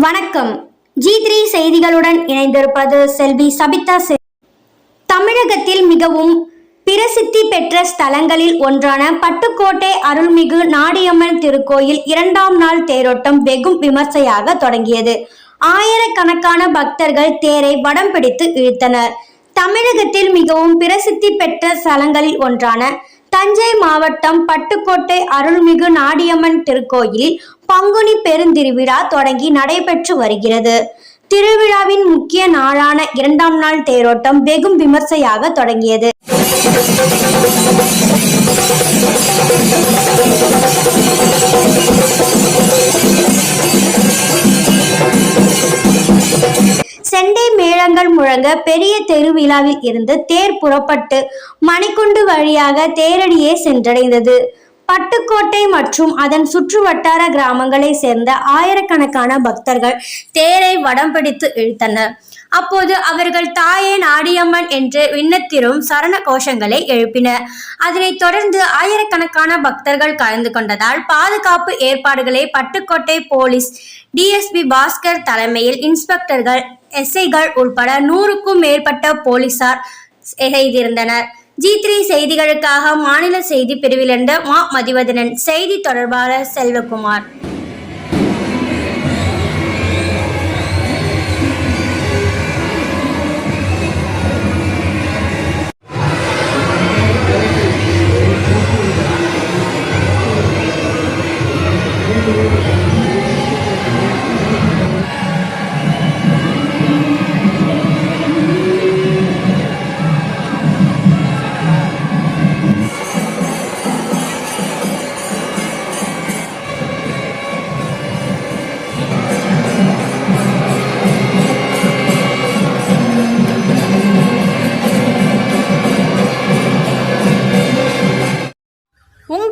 வணக்கம். G three செய்திகளுடன் இணைந்திருப்பது செல்வி சபிதா செ- தமிழகத்தில் மிகவும் பிரசித்தி பெற்ற ஸ்தலங்களில் ஒன்றான பட்டுக்கோட்டை அருள்மிகு நாடியம்மன் திருக்கோயில் இரண்டாம் நாள் தேரோட்டம் வெகும் விமர்சையாக தொடங்கியது. ஆயிரக்கணக்கான பக்தர்கள் தேரை வடம் பிடித்து இழுத்தனர். தமிழகத்தில் மிகவும் பிரசித்தி பெற்ற ஸ்தலங்களில் ஒன்றான தஞ்சை மாவட்டம் பட்டுக்கோட்டை அருள்மிகு நாடியம்மன் திருக்கோயிலில் பங்குனி பெருந்திருவிழா தொடங்கி நடைபெற்று வருகிறது. திருவிழாவின் முக்கிய நாளான இரண்டாம் நாள் தேரோட்டம் வெகும் விமர்சையாக தொடங்கியது. செண்டை முழங்க பெரிய தெருவிழாவில் இருந்து தேர் புறப்பட்டு மணிக்குண்டு வழியாக தேரடியே சென்றடைந்தது. பட்டுக்கோட்டை மற்றும் அதன் சுற்று வட்டார கிராமங்களை சேர்ந்த ஆயிரக்கணக்கான பக்தர்கள் தேரை வடம் பிடித்து இழுத்தனர். அப்போது அவர்கள் தாயே நாடியம்மன் என்று விண்ணத்திரும் சரண கோஷங்களை எழுப்பினர். அதனைத் தொடர்ந்து ஆயிரக்கணக்கான பக்தர்கள் கலந்து கொண்டதால் பாதுகாப்பு ஏற்பாடுகளை பட்டுக்கோட்டை போலீஸ் டிஎஸ்பி பாஸ்கர் தலைமையில் இன்ஸ்பெக்டர்கள் எஸ்ஐகள் உட்பட நூறுக்கும் மேற்பட்ட போலீசார் செய்திருந்தனர். ஜி த்ரீ செய்திகளுக்காக மாநில செய்தி பிரிவிலிருந்த மா மதிவதனன் செய்தி தொடர்பாளர் செல்வகுமார். உங்கள்